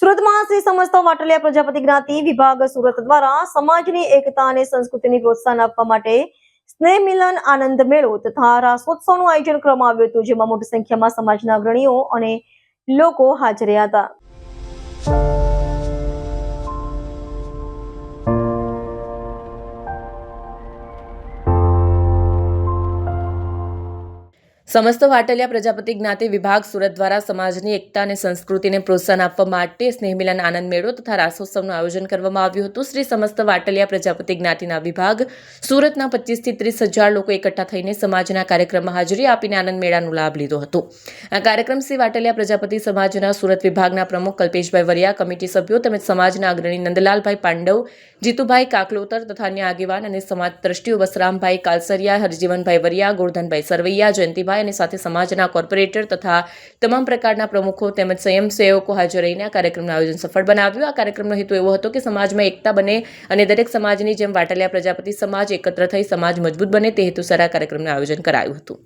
સુરતમાં શ્રી સમસ્ત વાટલિયા પ્રજાપતિ જ્ઞાતિ વિભાગ સુરત દ્વારા સમાજની એકતા અને સંસ્કૃતિની પ્રોત્સાહન આપવા માટે સ્નેહ મિલન આનંદ મેળો તથા રાસોત્સવનું આયોજન કરવામાં આવ્યું હતું, જેમાં મોટી સંખ્યામાં સમાજના અગ્રણીઓ અને લોકો હાજર રહ્યા હતા. સમસ્ત વાટલિયા પ્રજાપતિ જ્ઞાતિ વિભાગ સુરત દ્વારા સમાજની એકતા અને સંસ્કૃતિને પ્રોત્સાહન આપવા માટે સ્નેહમિલન આનંદ મેળો તથા રાસોત્સવનું આયોજન કરવામાં આવ્યું હતું. શ્રી સમસ્ત વાટલિયા પ્રજાપતિ જ્ઞાતિના વિભાગ સુરતના પચીસથી ત્રીસ હજાર લોકો એકઠા થઈને સમાજના કાર્યક્રમમાં હાજરી આપીને આનંદ મેળાનો લાભ લીધો હતો. આ કાર્યક્રમ શ્રી વાટલિયા પ્રજાપતિ સમાજના સુરત વિભાગના પ્રમુખ કલ્પેશભાઈ વરિયા, કમિટી સભ્યો તેમજ સમાજના અગ્રણી નંદલાલભાઈ પાંડવ, જીતુભાઈ કાકલોતર તથા અન્ય આગેવાન અને સમાજ ટ્રસ્ટીઓ બસરામભાઈ કાલસરિયા, હરજીવનભાઈ વરિયા, ગોરધનભાઈ સરવૈયા, જયંતિભાઈ અને સાથે સમાજના કોર્પોરેટર તથા તમામ પ્રકારના પ્રમુખો તેમજ સ્વયંસેવકો હાજર રહીને આ કાર્યક્રમનું આયોજન સફળ બનાવ્યું. આ કાર્યક્રમનો હેતુ એવો હતો કે સમાજમાં એકતા બને અને દરેક સમાજની જેમ વાટલિયા પ્રજાપતિ સમાજ એકત્ર થઈ સમાજ મજબૂત બને તે હેતુસર આ કાર્યક્રમનું આયોજન કરાયું હતું.